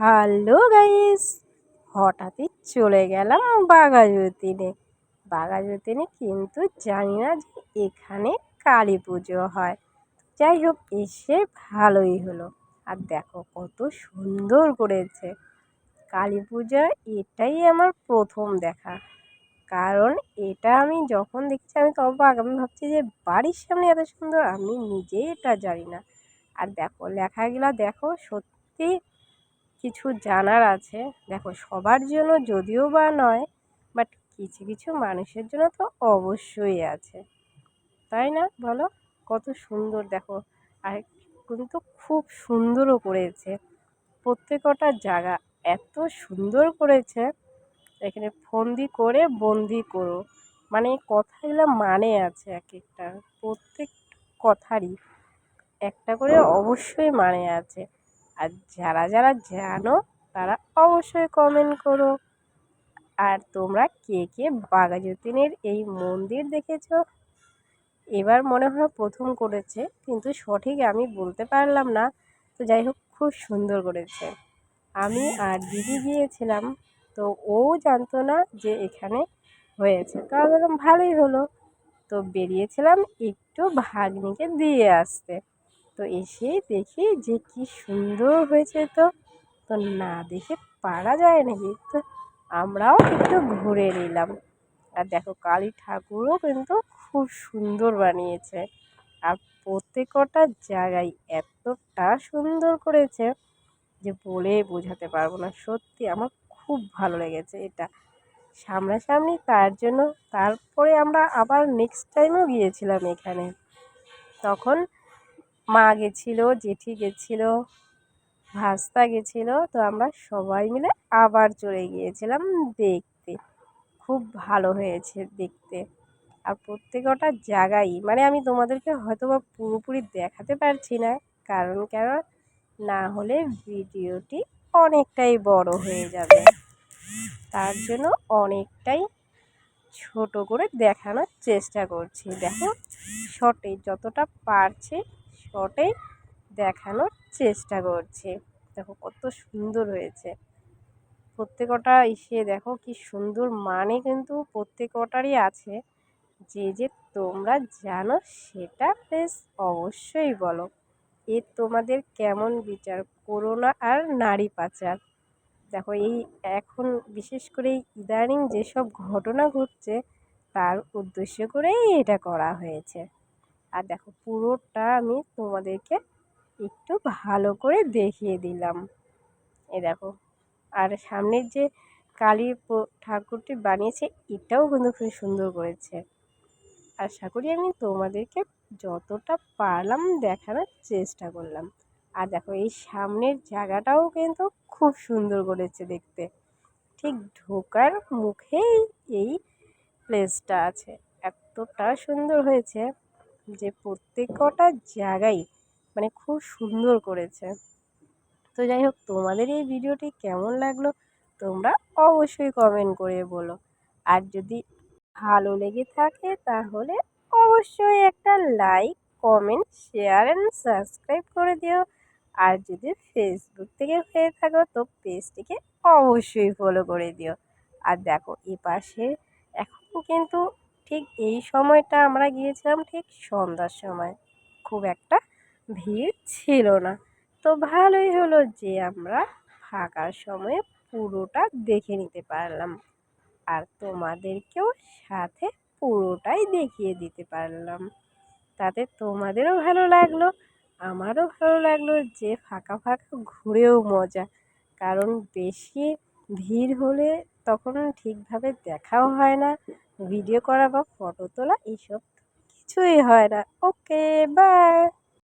Hello guys, হঠাৎই চলে গেলাম বাঘাযতীনে। বাঘাযতীনে কিন্তু জানি না যে এখানে কালী পুজো হয়। যাই হোক, এসে ভালোই হলো। আর দেখো কত সুন্দর করেছে। কালী পূজা এটাই আমার প্রথম দেখা। কারণ এটা আমি যখন দেখছি, আমি তো অবাক আমি ভাবছি যে বাড়ির সামনে এত সুন্দর, আমি নিজেই এটা জানি না। আর দেখো, লেখাগুলো দেখো সত্যি কিছু জানার আছে। দেখো, সবার জন্য যদিও বা নয় বাট কিছু কিছু মানুষের জন্য তো অবশ্যই আছে। তাই না? বলো? কত সুন্দর, দেখো। আর কিন্তু খুব সুন্দরও করেছে। প্রত্যেকটা জায়গা এত সুন্দর করেছে। এখানে ফন্দি করে বন্দি করো। মানে কথাগুলো মানে আছে এক একটা প্রত্যেক কথারই একটা করে অবশ্যই মানে আছে। আর যারা যারা জানো, তারা অবশ্যই কমেন্ট করো। আর তোমরা কে কে বাঘাযতীনের এই মন্দির দেখেছ? এবার মনে হয় প্রথম করেছে, কিন্তু সঠিক আমি বলতে পারলাম না। তো যাই হোক, খুব সুন্দর করেছে। আমি আর দিদি গিয়েছিলাম, তো ও জানতো না যে এখানে হয়েছে। তো আমি ভালোই হলো। তো বেরিয়েছিলাম একটু ভাগ্নিকে দিয়ে আসতে। তো এসেই দেখি যে কি সুন্দর হয়েছে তো। তো না দেখে পারা যায় নাকি? তো আমরাও একটু ঘুরে নিলাম। আর দেখো কালী ঠাকুরও কিন্তু খুব সুন্দর বানিয়েছে। আর প্রত্যেকটা জায়গায় এতটা সুন্দর করেছে যে বলে বোঝাতে পারব না। সত্যি আমার খুব ভালো লেগেছে এটা। সামনাসামনি তার জন্য তারপরে আমরা আবার নেক্সট টাইমও গিয়েছিলাম এখানে। তখন মা গেছিল, জেঠি গেছিল, ভাস্তা গেছিল, তো আমরা সবাই মিলে আবার চলে গিয়েছিলাম দেখতে। খুব ভালো হয়েছে দেখতে। আর প্রত্যেকটা জায়গায় মানে আমি তোমাদেরকে হয়তো বা পুরোপুরি দেখাতে পারছি না, কারণ কেন? না হলে ভিডিওটি অনেকটাই বড় হয়ে যাবে। তার জন্য অনেকটাই ছোট করে দেখানোর চেষ্টা করছি। দেখো শর্টে যতটা পারছি শর্টে দেখানোর চেষ্টা করছি। দেখো কত সুন্দর হয়েছে। প্রত্যেকটা এসে দেখো কি সুন্দর মানে কিন্তু প্রত্যেকটারই আছে। যে যে তোমরা জানো সেটা প্লিজ অবশ্যই বলো। এ তোমাদের কেমন বিচার? করোনা আর নারী পাচার। দেখো এই এখন বিশেষ করে ইদানিং যেসব ঘটনা ঘটছে, তার উদ্দেশ্য করেই এটা করা হয়েছে। আর দেখো পুরোটা আমি তোমাদেরকে একটু ভালো করে দেখিয়ে দিলাম। এ দেখো, আর সামনের যে কালী ঠাকুরটি বানিয়েছে, এটাও কিন্তু খুব সুন্দর করেছে। আশা করি আমি তোমাদেরকে যতটা পারলাম দেখানোর চেষ্টা করলাম। আর দেখো, এই সামনের জায়গাটাও কিন্তু খুব সুন্দর করেছে দেখতে। ঠিক ঢোকার মুখেই এই প্লেসটা আছে। এতটা সুন্দর হয়েছে। যে প্রত্যেকটা জায়গায় মানে খুব সুন্দর করেছে। তো যাই হোক, তোমাদের এই ভিডিওটি কেমন লাগল তোমরা অবশ্যই কমেন্ট করে বলো। আর যদি ভালো লেগে থাকে তাহলে অবশ্যই একটা like comment share and subscribe করে দিও। আর যদি ফেসবুক থেকে হয়ে থাকো তো পেজটিকে অবশ্যই ফলো করে দিও। আর দেখো এ পাশে এখন কিন্তু ঠিক এই সময়টা আমরা গিয়েছিলাম ঠিক সন্ধ্যার সময়। খুব একটা ভিড় ছিল না। তো ভালোই হলো যে আমরা ফাঁকার সময়ে পুরোটা দেখে নিতে পারলাম। আর তোমাদেরকেও সাথে পুরোটাই দেখিয়ে দিতে পারলাম। তাতে তোমাদেরও ভালো লাগল, আমারও ভালো লাগল যে ফাঁকা ফাঁকা ঘুরেও মজা। কারণ বেশি ভিড় হলে তখন ঠিকভাবে দেখাও হয় না। ভিডিও করা বা ফটো তোলা এইসব কিছুই হয় না। Okay, bye.